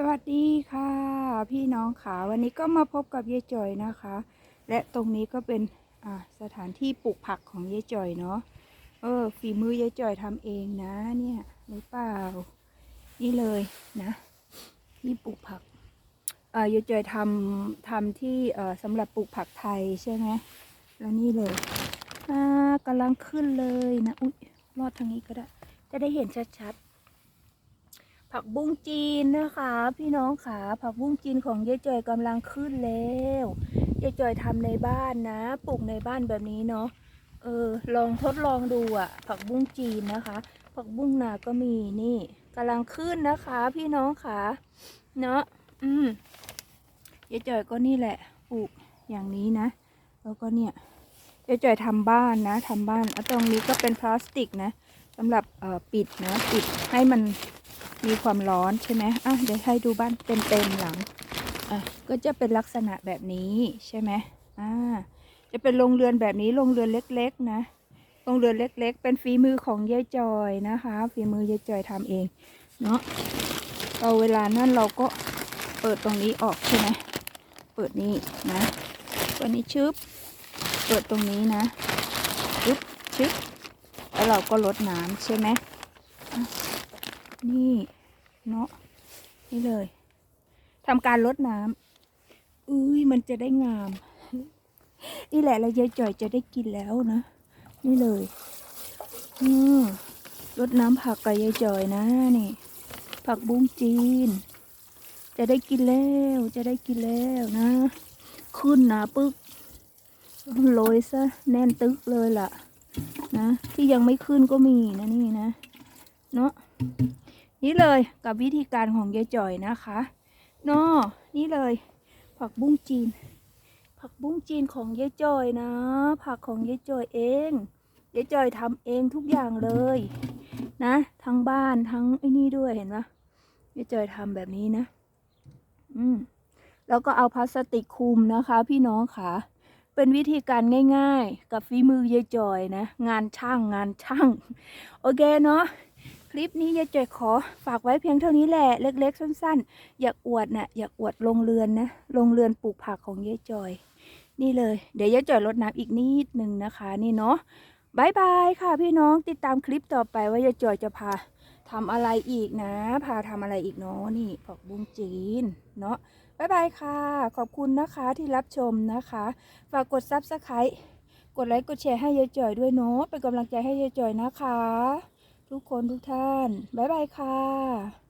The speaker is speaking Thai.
สวัสดีค่ะ พี่น้องขาวันนี้ก็มาพบกับยายจอยนะคะ และตรงนี้ก็เป็นสถานที่ปลูกผักของยายจอยเนาะเออฝีมือยายจอยทำเองนะเนี่ยหรือเปล่า นี่เลยนะที่ปลูกผักเอ่อยายจอยทำทำที่เออสำหรับปลูกผักไทยใช่ไหมแล้วนี่เลยอ่ากำลังขึ้นเลยนะอุ๊ยรอดทางนี้ก็ได้ จะได้เห็นชัดๆ ผักบุ้งจีนนะคะ พี่น้องขาผักบุ้งจีนของยายจอยกำลังขึ้นแล้วยายจอยทำในบ้านนะ ปลูกในบ้านแบบนี้เนาะเออลองทดลองดูอะผักบุ้งจีนนะคะ ผักบุ้งนาก็มีนี่กำลังขึ้นนะคะ พี่น้องขาเนาะอืมยายจอยก็นี่แหละปลูกอย่างนี้นะ แล้วก็เนี่ยยายจอยทำบ้านนะทำบ้านแล้วตรงนี้ก็เป็นพลาสติกนะสำหรับเอ่อปิดนะปิดให้มัน มีความร้อนใช่ไหมอะเดี๋ยวให้ดูบ้านเต็มๆหลังอะก็จะเป็นลักษณะแบบนี้ใช่ไหมอ่าจะเป็นโรงเรือนแบบนี้โรงเรือนเล็ก ๆ นะโรงเรือนเล็ก ๆ เป็นฝีมือของยายจอยนะคะฝีมือยายจอยทำเองเนาะเราเวลานั่นเราก็เปิดตรงนี้ออกใช่ไหมเปิดนี่นะตัวนี้ชึบเปิดตรงนี้นะชึบชึบแล้วเราก็ลดน้ำใช่ไหมนี่ เนาะนี่เลยทำการลดน้ำอุ้ยมันจะได้งาม นี่แหละเรายายจ่อยจะได้กินแล้วนะ นี่เลยอืมลดน้ำผักกับยายจ่อยนะนี่ ผักบุ้งจีน จะได้กินแล้วจะได้กินแล้วนะ ขึ้นหนะปึ๊กโรยซะแน่นตึกเลยล่ะ นะ ที่ยังไม่ขึ้นก็มีนะนี่นะ เนาะ นี่เลยกับวิธีการของยายจ่อยนะคะเนาะนี่เลย ผักบุ้งจีน ผักบุ้งจีนของยายจ่อยนะ ผักของยายจ่อยเองยายจ่อยทำเองทุกอย่างเลย นะ ทั้งบ้านทั้งไอ้นี่ด้วยเห็นปะยายจ่อยทำแบบนี้นะ อืมแล้วก็เอาพลาสติกคลุมนะคะ พี่น้องค่ะเป็นวิธีการง่ายๆ กับฝีมือยายจ่อยนะ งานช่างงานช่าง โอเคเนาะ ลิปนี้ยายจ่อยขอฝากไว้เพียงเท่านี้แหละ เล็ก ๆ สั้น ๆ อยากอวดนะ่ะอยากอวดโรงเรือนนะโรงเรือนปลูกผักของยายจ่อย นี่เลย เดี๋ยวยายจ่อยลดน้ำอีกนิดหนึ่งนะคะ นี่เนาะบายบายค่ะพี่น้องติดตามคลิปต่อไปว่ายายจ่อยจะพาทำอะไรอีกนะ พาทำอะไรอีกเนาะนี่ผักบุ้งจีนเนาะบายบายค่ะ ขอบคุณนะคะที่รับชมนะคะ ฝากกดซับสไครต์กดไลค์กดแชร์ให้ยายจ่อยด้วยเนาะเป็นกำลังใจให้ยายจ่อยนะคะ ทุกคนทุกท่าน บ๊ายบายค่ะ